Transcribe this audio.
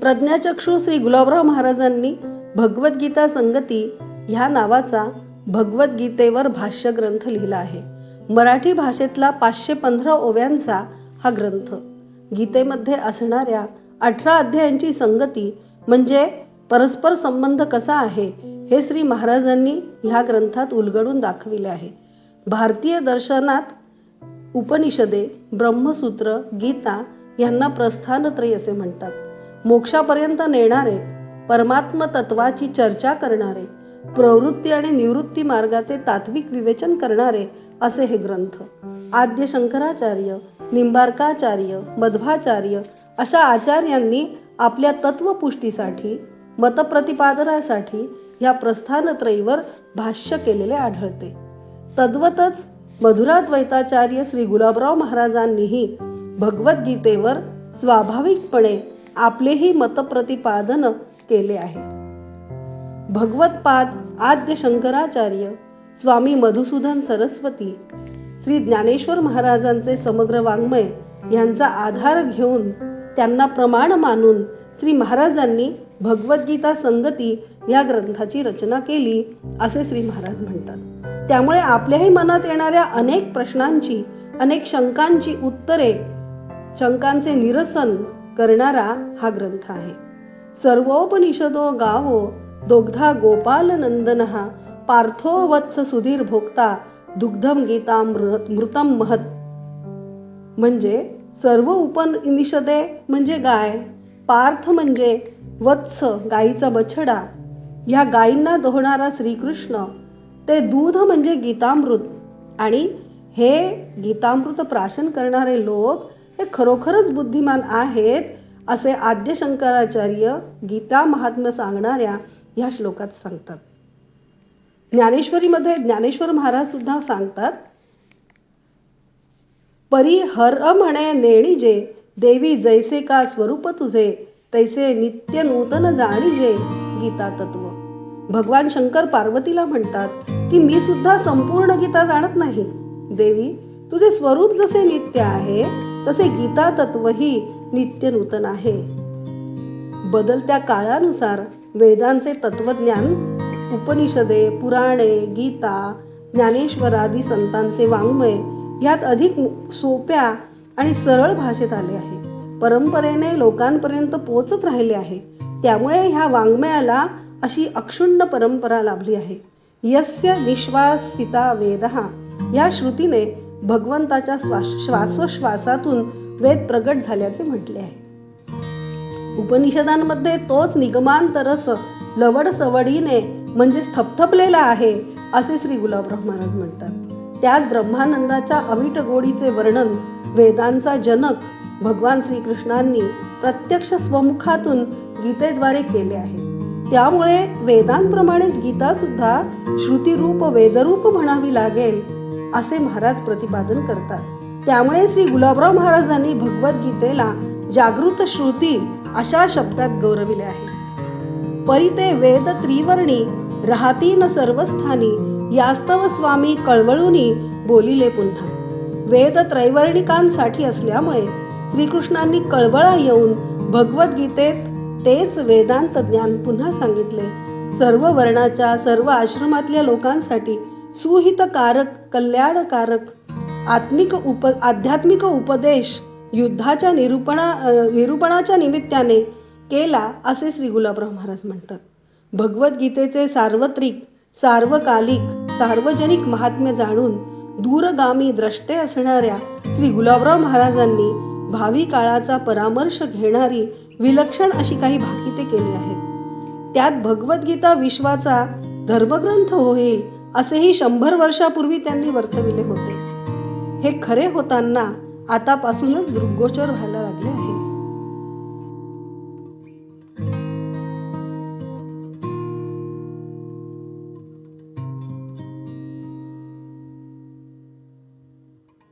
प्रज्ञाचक्षू श्री गुलाबराव महाराजांनी भगवद्गीता संगती ह्या नावाचा भगवद्गीतेवर भाष्य ग्रंथ लिहिला आहे. मराठी भाषेतला पाचशे पंधरा ओव्यांचा हा ग्रंथ. गीतेमध्ये असणाऱ्या अठरा अध्यायांची संगती म्हणजे परस्पर संबंध कसा आहे हे श्री महाराजांनी ह्या ग्रंथात उलगडून दाखविले आहे. भारतीय दर्शनात उपनिषदे ब्रह्मसूत्र गीता यांना प्रस्थानत्रय असे म्हणतात. मोक्षापर्यंत नेणारे परमात्म तत्वाची चर्चा करणारे प्रवृत्ती आणि निवृत्ती मार्गाचे तात्विक विवेचन करणारे असे हे ग्रंथ. आद्य शंकराचार्य निंबार्काचार्य मध्वाचार्य अशा आचार्यांनी आपल्या तत्वपुष्टीसाठी मतप्रतिपादनासाठी या प्रस्थानत्रयीवर भाष्य केलेले आढळते. तद्वतच मधुराद्वैताचार्य श्री गुलाबराव महाराजांनीही भगवद्गीतेवर स्वाभाविकपणे आपलेही मतप्रतिपादन केले आहे. भगवतपाद आद्य शंकराचार्य स्वामी मधुसूदन सरस्वती श्री ज्ञानेश्वर महाराजांचे समग्र वाङ्मय यांचा आधार घेऊन त्यांना प्रमाण मानून श्री महाराजांनी भगवद्गीता संगती या ग्रंथाची रचना केली असे श्री महाराज म्हणतात. त्यामुळे आपल्याही मनात येणाऱ्या अनेक प्रश्नांची अनेक शंकांची उत्तरे शंकांचे निरसन करणारा हा ग्रंथ आहे. सर्वोपनिषदो गावो दोग्धा गोपाल नंदन पार्थो वत्स सुधीर भोक्ता दुग्धम गीता मृतम महत. म्हणजे सर्व उपनिषदे म्हणजे गाय पार्थ म्हणजे वत्स गायीचा बछडा. ह्या गायींना दोहणारा श्रीकृष्ण ते दूध म्हणजे गीतामृत. आणि हे गीतामृत प्राशन करणारे लोक हे खरोखरच बुद्धिमान आहेत असे आद्य शंकराचार्य गीता महात्म्य सांगणाऱ्या ह्या श्लोकात सांगतात. ज्ञानेश्वरीमध्ये ज्ञानेश्वर महाराज सुद्धा सांगतात परी हर म्हणे नेणीजे देवी जैसे का स्वरूप तुझे तैसे नित्य नूतन जाणीजे गीता तत्व. भगवान शंकर पार्वतीला म्हणतात की मी सुद्धा संपूर्ण गीता जाणत नाही. देवी तुझे स्वरूप जसे नित्य आहे तसे गीता तत्वही नित्य नूतन आहे. बदलत्या काळानुसार वेदांचे तत्वज्ञान उपनिषदे पुराणे गीता ज्ञानेश्वरादी संतांचे वाङ्मय यात अधिक सोप्या आणि सरळ भाषेत आले आहे. परंपरेने लोकांपर्यंत पोचत राहिले आहे. त्यामुळे ह्या वाङ्मयाला अशी अक्षुण्ण परंपरा लाभली आहे. यस्य विश्वासिता वेद या श्रुतीने भगवंताच्या श्वासोश्वासातून वेद प्रगट झाल्याचे म्हटले आहे. उपनिषदांमध्ये तोच निगमांतरस लवड सवडीने म्हणजे थपथपलेला आहे असे श्री गुलाबराव महाराज म्हणतात. त्याच ब्रह्मानंदाच्या अमिट गोडीचे वर्णन वेदांचा जनक भगवान श्रीकृष्णांनी प्रत्यक्ष स्वमुखातून गीतेद्वारे केले आहे. त्यामुळे वेदांप्रमाणेच गीता सुद्धा श्रुतिरूप वेदरूप म्हणावी लागेल असे महाराज प्रतिपादन करतात. त्यामुळे श्री गुलाबराव महाराजांनी भगवद्गीतेला जागृत श्रुती अशा शब्दात गौरविले आहे. परिते वेद त्रिवर्णी राहतीन सर्वस्थानी यास्तव स्वामी कळवळूनी बोलिले पुन्हा. वेद त्रैवर्णिकांसाठी असल्यामुळे श्रीकृष्णांनी कळवळा येऊन भगवद्गीतेत तेच वेदांत ज्ञान पुन्हा सांगितले. सर्व वर्णाच्या सर्व आश्रमातल्या लोकांसाठी सुहितकारक कल्याणकारक आत्मिक उप आध्यात्मिक उपदेश युद्धाच्या निरूपणा निरूपणाच्या निमित्ताने केला असे श्री गुलाबराव महाराज म्हणतात. भगवद्गीतेचे सार्वत्रिक सार्वकालिक सार्वजनिक महात्म्य जाणून दूरगामी द्रष्टे असणाऱ्या श्री गुलाबराव महाराजांनी भावी काळाचा परामर्श घेणारी विलक्षण अशी काही भाकिते केली आहेत. त्यात भगवद्गीता विश्वाचा धर्मग्रंथ होईल असेही शंभर वर्षापूर्वी त्यांनी वर्तविले होते. हे खरे होताना आतापासूनच दृग्गोचर व्हायला लागले आहे.